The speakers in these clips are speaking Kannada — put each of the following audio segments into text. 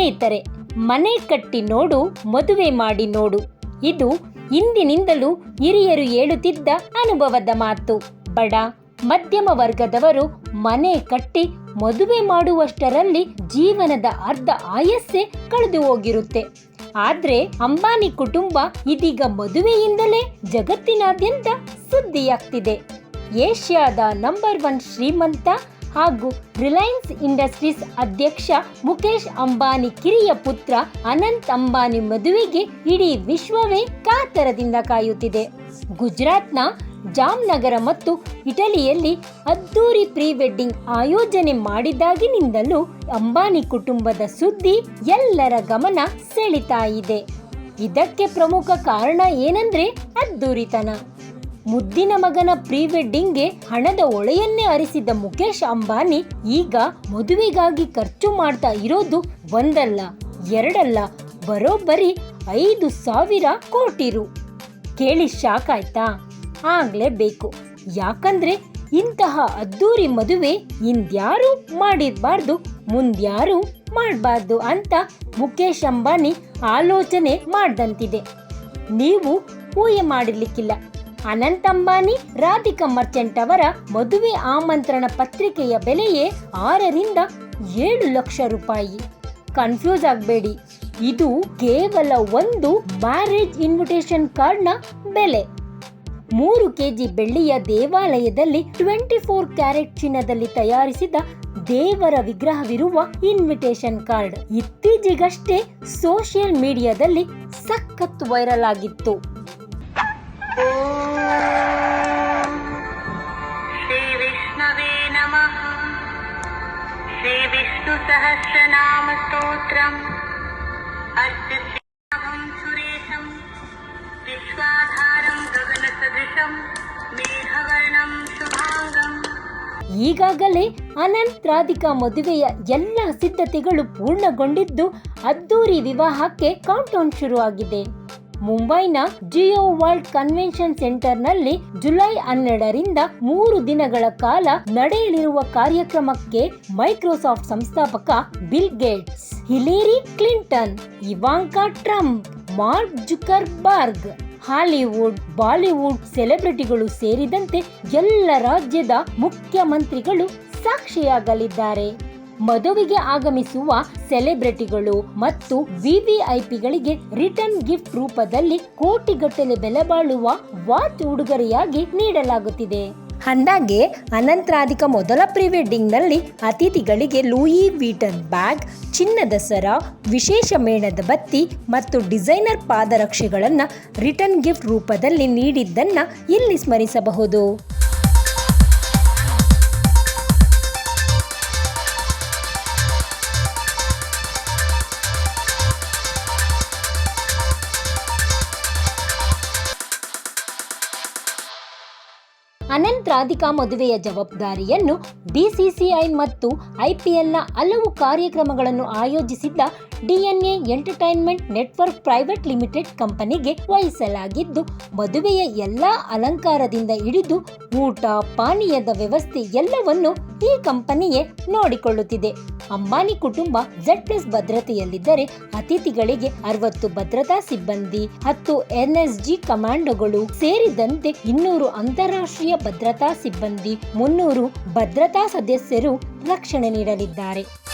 ಸ್ನೇಹಿತರೆ, ಮನೆ ಕಟ್ಟಿ ನೋಡು, ಮದುವೆ ಮಾಡಿ ನೋಡು. ಇದು ಇಂದಿನಿಂದಲೂ ಹಿರಿಯರು ಹೇಳುತ್ತಿದ್ದ ಅನುಭವದ ಮಾತು. ಬಡ, ಮಧ್ಯಮ ವರ್ಗದವರು ಮನೆ ಕಟ್ಟಿ ಮದುವೆ ಮಾಡುವಷ್ಟರಲ್ಲಿ ಜೀವನದ ಅರ್ಧ ಆಯಸ್ಸೆ ಕಳೆದು ಹೋಗಿರುತ್ತೆ. ಆದ್ರೆ ಅಂಬಾನಿ ಕುಟುಂಬ ಇದೀಗ ಮದುವೆಯಿಂದಲೇ ಜಗತ್ತಿನಾದ್ಯಂತ ಸುದ್ದಿಯಾಗ್ತಿದೆ. ಏಷ್ಯಾದ ನಂಬರ್ ಒನ್ ಶ್ರೀಮಂತ ಹಾಗೂ ರಿಲಯನ್ಸ್ ಇಂಡಸ್ಟ್ರೀಸ್ ಅಧ್ಯಕ್ಷ ಮುಖೇಶ್ ಅಂಬಾನಿ ಕಿರಿಯ ಪುತ್ರ ಅನಂತ್ ಅಂಬಾನಿ ಮದುವೆಗೆ ಇಡೀ ವಿಶ್ವವೇ ಕಾತರದಿಂದ ಕಾಯುತ್ತಿದೆ. ಗುಜರಾತ್ನ ಜಾಮ್ನಗರ ಮತ್ತು ಇಟಲಿಯಲ್ಲಿ ಅದ್ದೂರಿ ಪ್ರೀ ವೆಡ್ಡಿಂಗ್ ಆಯೋಜನೆ ಮಾಡಿದಾಗಿನಿಂದಲೂ ಅಂಬಾನಿ ಕುಟುಂಬದ ಸುದ್ದಿ ಎಲ್ಲರ ಗಮನ ಸೆಳಿತಾ ಇದೆ. ಇದಕ್ಕೆ ಪ್ರಮುಖ ಕಾರಣ ಏನಂದ್ರೆ ಅದ್ದೂರಿತನ ಮುದ್ದಿನ ಮಗನ ಪ್ರೀ ವೆಡ್ಡಿಂಗ್ಗೆ ಹಣದ ಒಳೆಯನ್ನೇ ಅರಿಸಿದ್ದ ಮುಖೇಶ್ ಅಂಬಾನಿ ಈಗ ಮದುವೆಗಾಗಿ ಖರ್ಚು ಮಾಡ್ತಾ ಇರೋದು ಒಂದಲ್ಲ, ಎರಡಲ್ಲ, ಬರೋಬ್ಬರಿ ಐದು ಸಾವಿರ ಕೋಟಿ ರು. ಕೇಳಿ ಶಾಕ್ ಆಯ್ತಾ? ಆಗ್ಲೇಬೇಕು ಯಾಕಂದ್ರೆ ಇಂತಹ ಅದ್ದೂರಿ ಮದುವೆ ಇಂದ್ಯಾರು ಮಾಡಿರ್ಬಾರ್ದು, ಮುಂದ್ಯಾರು ಮಾಡಬಾರ್ದು ಅಂತ ಮುಖೇಶ್ ಅಂಬಾನಿ ಆಲೋಚನೆ ಮಾಡ್ದಂತಿದೆ. ನೀವು ಊಹೆ ಮಾಡಿರ್ಲಿಕ್ಕಿಲ್ಲ. ಅನಂತ್ ಅಂಬಾನಿ ರಾಧಿಕಾ ಮರ್ಚೆಂಟ್ ಅವರ ಮದುವೆ ಆಮಂತ್ರಣ ಪತ್ರಿಕೆಯ ಬೆಲೆಯೇ ಆರರಿಂದ ಏಳು ಲಕ್ಷ ರೂಪಾಯಿ. ಕನ್ಫ್ಯೂಸ್ ಆಗಬೇಡಿ, ಇದು ಕೇವಲ ಒಂದು ಮ್ಯಾರೇಜ್ ಇನ್ವಿಟೇಷನ್ ಕಾರ್ಡ್ನ ಬೆಲೆ. ಮೂರು ಕೆಜಿ ಬೆಳ್ಳಿಯ ದೇವಾಲಯದಲ್ಲಿ ಟ್ವೆಂಟಿ ಫೋರ್ ಕ್ಯಾರೆಟ್ ಚಿನ್ನದಲ್ಲಿ ತಯಾರಿಸಿದ ದೇವರ ವಿಗ್ರಹವಿರುವ ಇನ್ವಿಟೇಷನ್ ಕಾರ್ಡ್. ಇತ್ತೀಚೆಗಷ್ಟೇ ಸೋಷಿಯಲ್ ಮೀಡಿಯಾದಲ್ಲಿ ಸಖತ್ ವೈರಲ್ ಆಗಿತ್ತು. श्रीविष्णवे नमः श्रीविष्णुसहस्रनामस्तोत्रम् अस्य श्रीरामं सुरेशं विश्वाधारं गगनसदृशं मेघवर्णं शुभाङ्गम् ಈಗಾಗಲೇ ಅನಂತ್ ರಾಧಿಕಾ ಮದುವೆಯ ಎಲ್ಲ ಸಿದ್ಧತೆಗಳು ಪೂರ್ಣಗೊಂಡಿದ್ದು ಅದ್ದೂರಿ ವಿವಾಹಕ್ಕೆ ಕೌಂಟೌನ್ ಶುರುವಾಗಿದೆ ಮುಂಬೈನ ಜಿಯೋ ವರ್ಲ್ಡ್ ಕನ್ವೆನ್ಷನ್ ಸೆಂಟರ್ನಲ್ಲಿ ಜುಲೈ ಹನ್ನೆರಡರಿಂದ ಮೂರು ದಿನಗಳ ಕಾಲ ನಡೆಯಲಿರುವ ಕಾರ್ಯಕ್ರಮಕ್ಕೆ ಮೈಕ್ರೋಸಾಫ್ಟ್ ಸಂಸ್ಥಾಪಕ Bill Gates, Hillary Clinton, Ivanka Trump, Mark Zuckerberg, Hollywood, Bollywood ಸೆಲೆಬ್ರಿಟಿಗಳು ಸೇರಿದಂತೆ ಎಲ್ಲ ರಾಜ್ಯದ ಮುಖ್ಯಮಂತ್ರಿಗಳು ಸಾಕ್ಷಿಯಾಗಲಿದ್ದಾರೆ. ಮದುವೆಗೆ ಆಗಮಿಸುವ ಸೆಲೆಬ್ರಿಟಿಗಳು ಮತ್ತು ವಿವಿಐಪಿಗಳಿಗೆ ರಿಟರ್ನ್ ಗಿಫ್ಟ್ ರೂಪದಲ್ಲಿ ಕೋಟಿಗಟ್ಟಲೆ ಬೆಲೆ ಬಾಳುವ ವಾಚ್ ಉಡುಗೊರೆಯಾಗಿ ನೀಡಲಾಗುತ್ತಿದೆ. ಅಂದಾಗೆ ಅನಂತರಾಧಿಕ ಮೊದಲ ಪ್ರಿವೆಡ್ಡಿಂಗ್ನಲ್ಲಿ ವೆಡ್ಡಿಂಗ್ನಲ್ಲಿ ಅತಿಥಿಗಳಿಗೆ ಲೂಯಿ ವೀಟನ್ ಬ್ಯಾಗ್ ಚಿನ್ನದ ಸರ ವಿಶೇಷ ಮೇಣದ ಬತ್ತಿ ಮತ್ತು ಡಿಸೈನರ್ ಪಾದರಕ್ಷೆಗಳನ್ನು ರಿಟರ್ನ್ ಗಿಫ್ಟ್ ರೂಪದಲ್ಲಿ ನೀಡಿದ್ದನ್ನು ಇಲ್ಲಿ ಸ್ಮರಿಸಬಹುದು. ಅನಂತ್ ರಾಧಿಕಾ ಮದುವೆಯ ಜವಾಬ್ದಾರಿಯನ್ನು ಬಿಸಿಸಿಐ ಮತ್ತು ಐಪಿಎಲ್ನ ಹಲವು ಕಾರ್ಯಕ್ರಮಗಳನ್ನು ಆಯೋಜಿಸಿದ್ದ DNA entertainment network private limited ಕಂಪನಿಗೆ ವಹಿಸಲಾಗಿದ್ದು, ಮದುವೆಯ ಎಲ್ಲಾ ಅಲಂಕಾರದಿಂದ ಹಿಡಿದು ಊಟ, ಪಾನೀಯದ ವ್ಯವಸ್ಥೆ ಎಲ್ಲವನ್ನು ಈ ಕಂಪನಿಯೇ ನೋಡಿಕೊಳ್ಳುತ್ತಿದೆ. ಅಂಬಾನಿ ಕುಟುಂಬ ಜೆಡ್ ಪ್ಲಸ್ ಭದ್ರತೆಯಲ್ಲಿದ್ದರೆ ಅತಿಥಿಗಳಿಗೆ ಅರವತ್ತು ಭದ್ರತಾ ಸಿಬ್ಬಂದಿ, ಹತ್ತು ಎನ್ಎಸ್ಜಿ ಕಮಾಂಡೋಗಳು ಸೇರಿದಂತೆ ಇನ್ನೂರು ಅಂತಾರಾಷ್ಟ್ರೀಯ ಭದ್ರತಾ ಸಿಬ್ಬಂದಿ, ಮುನ್ನೂರು ಭದ್ರತಾ ಸದಸ್ಯರು ರಕ್ಷಣೆ ನೀಡಲಿದ್ದಾರೆ.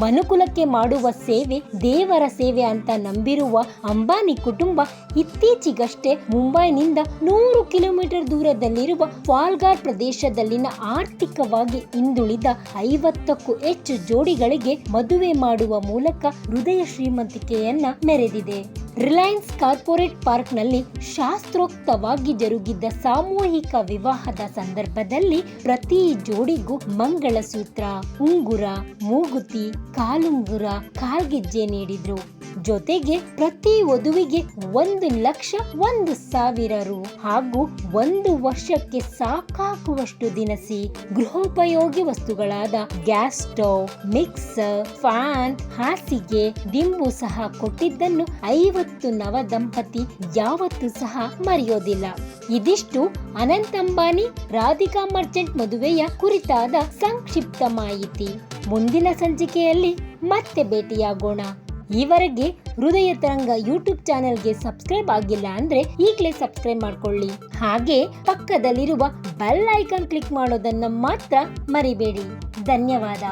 ಮನುಕುಲಕ್ಕೆ ಮಾಡುವ ಸೇವೆ ದೇವರ ಸೇವೆ ಅಂತ ನಂಬಿರುವ ಅಂಬಾನಿ ಕುಟುಂಬ ಇತ್ತೀಚೆಗಷ್ಟೇ ಮುಂಬೈನಿಂದ ನೂರು ಕಿಲೋಮೀಟರ್ ದೂರದಲ್ಲಿರುವ ಫಾಲ್ಗಾರ್ ಪ್ರದೇಶದಲ್ಲಿನ ಆರ್ಥಿಕವಾಗಿ ಹಿಂದುಳಿದ ಐವತ್ತಕ್ಕೂ ಹೆಚ್ಚು ಜೋಡಿಗಳಿಗೆ ಮದುವೆ ಮಾಡುವ ಮೂಲಕ ಹೃದಯ ಶ್ರೀಮಂತಿಕೆಯನ್ನ ಮೆರೆದಿದೆ. ರಿಲಯನ್ಸ್ ಕಾರ್ಪೊರೇಟ್ ಪಾರ್ಕ್ನಲ್ಲಿ ಶಾಸ್ತ್ರೋಕ್ತವಾಗಿ ಜರುಗಿದ್ದ ಸಾಮೂಹಿಕ ವಿವಾಹದ ಸಂದರ್ಭದಲ್ಲಿ ಪ್ರತಿ ಜೋಡಿಗೂ ಮಂಗಳಸೂತ್ರ, ಉಂಗುರ, ಮೂಗುತಿ, ಕಾಲುಂಗುರ, ಕಾಲ್ಗೆಜ್ಜೆ ನೀಡಿದ್ರು. ಜೊತೆಗೆ ಪ್ರತಿ ವಧುವಿಗೆ ಒಂದು ಲಕ್ಷ ಒಂದು ಸಾವಿರ ರು ಹಾಗೂ ಒಂದು ವರ್ಷಕ್ಕೆ ಸಾಕಾಗುವಷ್ಟು ದಿನಸಿ ಗೃಹೋಪಯೋಗಿ ವಸ್ತುಗಳಾದ ಗ್ಯಾಸ್ ಸ್ಟವ್, ಮಿಕ್ಸರ್, ಫ್ಯಾನ್, ಹಾಸಿಗೆ, ದಿಂಬು ಸಹ ಕೊಟ್ಟಿದ್ದನ್ನು ಐವತ್ತು ನವ ದಂಪತಿ ಯಾವತ್ತೂ ಸಹ ಮರೆಯೋದಿಲ್ಲ. ಇದಿಷ್ಟು ಅನಂತ ಅಂಬಾನಿ, ರಾಧಿಕಾ ಮರ್ಚೆಂಟ್ ಮದುವೆಯ ಕುರಿತಾದ ಸಂಕ್ಷಿಪ್ತ ಮಾಹಿತಿ. ಮುಂದಿನ ಸಂಚಿಕೆಯಲ್ಲಿ ಮತ್ತೆ ಭೇಟಿಯಾಗೋಣ. ಈವರೆಗೆ ಹೃದಯ ತರಂಗ ಯೂಟ್ಯೂಬ್ ಚಾನೆಲ್ಗೆ ಸಬ್ಸ್ಕ್ರೈಬ್ ಆಗಿಲ್ಲ ಅಂದ್ರೆ ಈಗಲೇ ಸಬ್ಸ್ಕ್ರೈಬ್ ಮಾಡ್ಕೊಳ್ಳಿ. ಹಾಗೆ ಪಕ್ಕದಲ್ಲಿರುವ ಬೆಲ್ ಐಕಾನ್ ಕ್ಲಿಕ್ ಮಾಡೋದನ್ನ ಮಾತ್ರ ಮರಿಬೇಡಿ. ಧನ್ಯವಾದ.